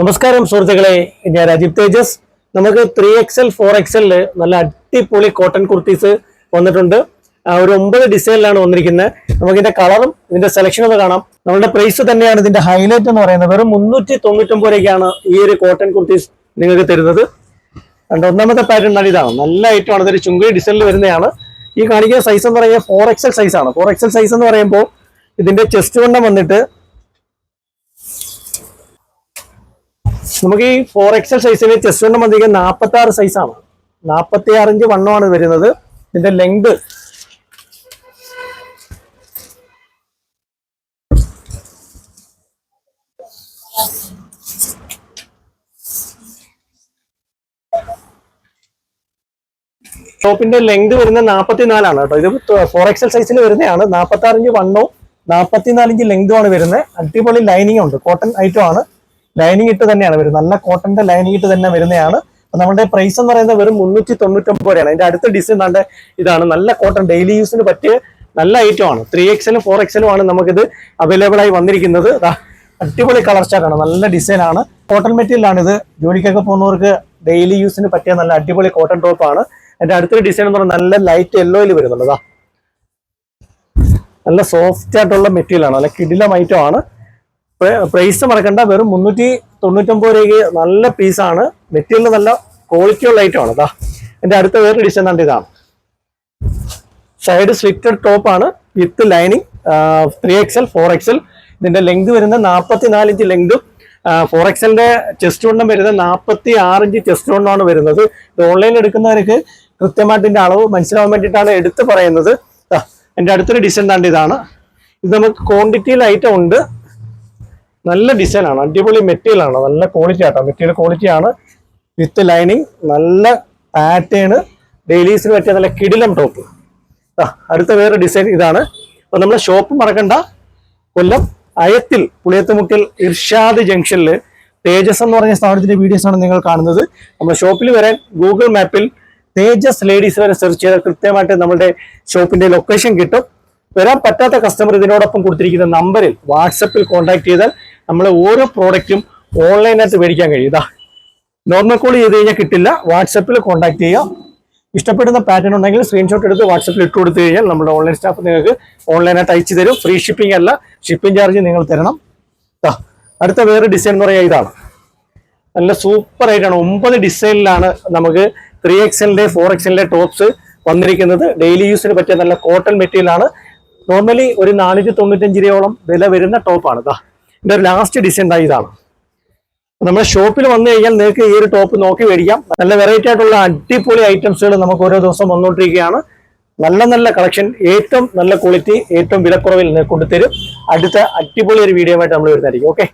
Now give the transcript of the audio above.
നമസ്കാരം സുഹൃത്തുക്കളെ ഞാൻ രാജീവ് തേജസ്. നമുക്ക് ത്രീ എക്സൽ ഫോർ എക്സലിൽ നല്ല അടിപൊളി കോട്ടൺ കുർത്തീസ് വന്നിട്ടുണ്ട്. ഒരു ഒമ്പത് ഡിസൈനിലാണ് വന്നിരിക്കുന്നത്. നമുക്ക് ഇതിന്റെ കളറും ഇതിന്റെ സെലക്ഷനും ഒന്ന് കാണാം. നമ്മുടെ പ്രൈസ് തന്നെയാണ് ഇതിന്റെ ഹൈലൈറ്റ് എന്ന് പറയുന്നത്. വെറും മുന്നൂറ്റി തൊണ്ണൂറ്റൊമ്പത് രൂപയ്ക്കാണ് ഈ ഒരു കോട്ടൺ കുർത്തീസ് നിങ്ങൾക്ക് തരുന്നത്. രണ്ട് ഒന്നാമത്തെ പാറ്റേൺ ആണ് ഇതാണ് നല്ല ഐറ്റമാണ് ഇതൊരു ചുങ്കി ഡിസൈനിൽ വരുന്നതാണ്. ഈ കാണിക്കുന്ന സൈസ് എന്ന് പറയുന്നത് ഫോർ എക്സൽ ആണ്. ഫോർ എക്സൽ സൈസ് എന്ന് പറയുമ്പോൾ ഇതിന്റെ ചെസ്റ്റ് വണ്ണം വന്നിട്ട് നമുക്ക് ഈ ഫോർ എക്സൽ സൈസിന് ചെസ്റ്റ് കൊണ്ട് വന്നിരിക്കുന്നത് നാൽപ്പത്തി ആറ് സൈസാണ് നാൽപ്പത്തി ആറ് ഇഞ്ച് വണ്ണമാണ് വരുന്നത്. ഇതിന്റെ ലെങ്ത് ടോപ്പിന്റെ ലെങ്ത് വരുന്ന നാൽപ്പത്തിനാലാണ് കേട്ടോ. ഇത് ഫോർ എക്സൽ സൈസിൽ വരുന്നതാണ്. നാൽപ്പത്തി ആറ് ഇഞ്ച് വണ്ണവും നാൽപ്പത്തിനാല് ഇഞ്ച് ലെങ്തുമാണ് വരുന്നത്. അടിപൊളി ലൈനിങ് ഉണ്ട്. കോട്ടൺ ഐറ്റം ആണ്. ലൈനിങ് ഇട്ട് തന്നെയാണ് വരുന്നത്. നല്ല കോട്ടന്റെ ലൈനിങ് ഇട്ട് തന്നെ വരുന്നതാണ്. നമ്മുടെ പ്രൈസ് എന്ന് പറയുന്നത് വെറും മുന്നൂറ്റി തൊണ്ണൂറ്റൊമ്പത് രൂപയാണ്. അതിന്റെ അടുത്ത ഡിസൈൻ നല്ല ഇതാണ്. നല്ല കോട്ടൺ ഡെയിലി യൂസിന് പറ്റിയ നല്ല ഐറ്റം ആണ്. ത്രീ എക്സലും ഫോർ എക്സലും ആണ് നമുക്കിത് അവൈലബിൾ ആയി വന്നിരിക്കുന്നത്. അടിപൊളി കളർ ചാർട്ടാണ് നല്ല ഡിസൈൻ ആണ്. കോട്ടൺ മെറ്റീരിയൽ ആണ് ഇത്. ജോലിക്കൊക്കെ പോകുന്നവർക്ക് ഡെയിലി യൂസിന് പറ്റിയ നല്ല അടിപൊളി കോട്ടൺ ടോപ്പ് ആണ്. അതിന്റെ അടുത്തൊരു ഡിസൈൻ എന്ന് പറഞ്ഞാൽ നല്ല ലൈറ്റ് യെല്ലോയിൽ വരുന്നുണ്ട്. ദാ നല്ല സോഫ്റ്റ് ആയിട്ടുള്ള മെറ്റീരിയൽ ആണ്. നല്ല കിടിലം ഐറ്റം ആണ്. പ്രൈസ് മറക്കണ്ട. വെറും മുന്നൂറ്റി തൊണ്ണൂറ്റൊമ്പത് രൂപയ്ക്ക് നല്ല പീസാണ് മെറ്റീരിയൽ നല്ല ക്വാളിറ്റി ഉള്ള ഐറ്റം ആണ് ദാ എന്റെ അടുത്ത വേറെ ഡിസൈൻ കണ്ട ഇതാണ് സൈഡ് സ്ലിറ്റഡ് ടോപ്പ് ആണ്. With lining three X L four X L ഇതിന്റെ ലെങ്ത് വരുന്ന നാൽപ്പത്തി ഇഞ്ച് ലെങ്തും ഫോർ എക്സലിന്റെ ചെസ്റ്റ് വണ്ണം വരുന്ന നാൽപ്പത്തി ഇഞ്ച് ചെസ്റ്റ് വണ്ണമാണ് വരുന്നത്. ഇത് ഓൺലൈനിൽ എടുക്കുന്നവർക്ക് കൃത്യമായിട്ട് ഇതിന്റെ അളവ് മനസ്സിലാവാൻ വേണ്ടിയിട്ടാണ് എടുത്ത് പറയുന്നത്. ദാ, എന്റെ അടുത്തൊരു ഡിസൈൻ താണ്ട് ഇതാണ്. ഇത് നമുക്ക് ക്വാണ്ടിറ്റിയിൽ ഐറ്റം ഉണ്ട്. നല്ല ഡിസൈൻ ആണ്. അടിപൊളി മെറ്റീരിയലാണ് നല്ല ക്വാളിറ്റി ആട്ടോ. മെറ്റീരിയൽ ക്വാളിറ്റി ആണ്. വിത്ത് ലൈനിങ് നല്ല പാറ്റേൺ ഡെയിലീസിന് പറ്റിയ നല്ല കിടിലം ടോപ്പ് അടുത്ത വേറെ ഡിസൈൻ ഇതാണ്. അപ്പൊ നമ്മളെ ഷോപ്പ് മറക്കണ്ട. കൊല്ലം അയത്തിൽ പുളിയത്തുമുക്കിൽ ഇർഷാദ് ജംഗ്ഷനിൽ തേജസ് എന്ന് പറഞ്ഞ സ്ഥാപനത്തിന്റെ വീഡിയോസ് ആണ് നിങ്ങൾ കാണുന്നത്. നമ്മുടെ ഷോപ്പിൽ വരാൻ ഗൂഗിൾ മാപ്പിൽ തേജസ് ലേഡീസ് വരെ സെർച്ച് ചെയ്താൽ കൃത്യമായിട്ട് നമ്മുടെ ഷോപ്പിന്റെ ലൊക്കേഷൻ കിട്ടും. വരാൻ പറ്റാത്ത കസ്റ്റമർ ഇതിനോടൊപ്പം കൊടുത്തിരിക്കുന്ന നമ്പറിൽ വാട്സപ്പിൽ കോൺടാക്ട് ചെയ്താൽ നമ്മൾ ഓരോ പ്രോഡക്റ്റും ഓൺലൈനായിട്ട് മേടിക്കാൻ കഴിയും. ഇതാ നോർമൽ കോൾ ചെയ്ത് കഴിഞ്ഞാൽ കിട്ടില്ല. വാട്സപ്പിൽ കോൺടാക്ട് ചെയ്യാം ഇഷ്ടപ്പെടുന്ന പാറ്റേൺ ഉണ്ടെങ്കിൽ സ്ക്രീൻഷോട്ട് എടുത്ത് വാട്സപ്പിൽ ഇട്ട് കൊടുത്തു കഴിഞ്ഞാൽ നമ്മുടെ ഓൺലൈൻ സ്റ്റാഫ് നിങ്ങൾക്ക് ഓൺലൈനായിട്ട് അയച്ചു തരും. ഫ്രീ ഷിപ്പിംഗ് അല്ല ഷിപ്പിംഗ് ചാർജ് നിങ്ങൾ തരണം. അടുത്ത വേറെ ഡിസൈൻ എന്ന് പറയുക ഇതാണ്. നല്ല സൂപ്പർ ആയിട്ടാണ്. ഒമ്പത് ഡിസൈനിലാണ് നമുക്ക് ത്രീ എക്സലിന്റെ ഫോർ എക്സലിന്റെ ടോപ്സ് വന്നിരിക്കുന്നത്. ഡെയിലി യൂസിന് പറ്റിയ നല്ല കോട്ടൺ മെറ്റീരിയലാണ് നോർമലി ഒരു നാനൂറ്റി തൊണ്ണൂറ്റഞ്ച് രൂപയോളം വില വരുന്ന ടോപ്പാണ് ഇതാ ഇതിന്റെ ഒരു ലാസ്റ്റ് ഡിസൈൻ ഇതാണ്. നമ്മുടെ ഷോപ്പിൽ വന്നു കഴിഞ്ഞാൽ നിങ്ങൾക്ക് ഈ ഒരു ടോപ്പ് നോക്കി മേടിക്കാം. നല്ല വെറൈറ്റി ആയിട്ടുള്ള അടിപൊളി ഐറ്റംസുകൾ നമുക്ക് ഓരോ ദിവസം വന്നുകൊണ്ടിരിക്കുകയാണ് നല്ല നല്ല കളക്ഷൻ ഏറ്റവും നല്ല ക്വാളിറ്റി ഏറ്റവും വിലക്കുറവിൽ കൊണ്ടുതരും അടുത്ത അടിപൊളി ഒരു വീഡിയോ ആയിട്ട് നമ്മൾ വരുന്നതായിരിക്കും. ഓക്കെ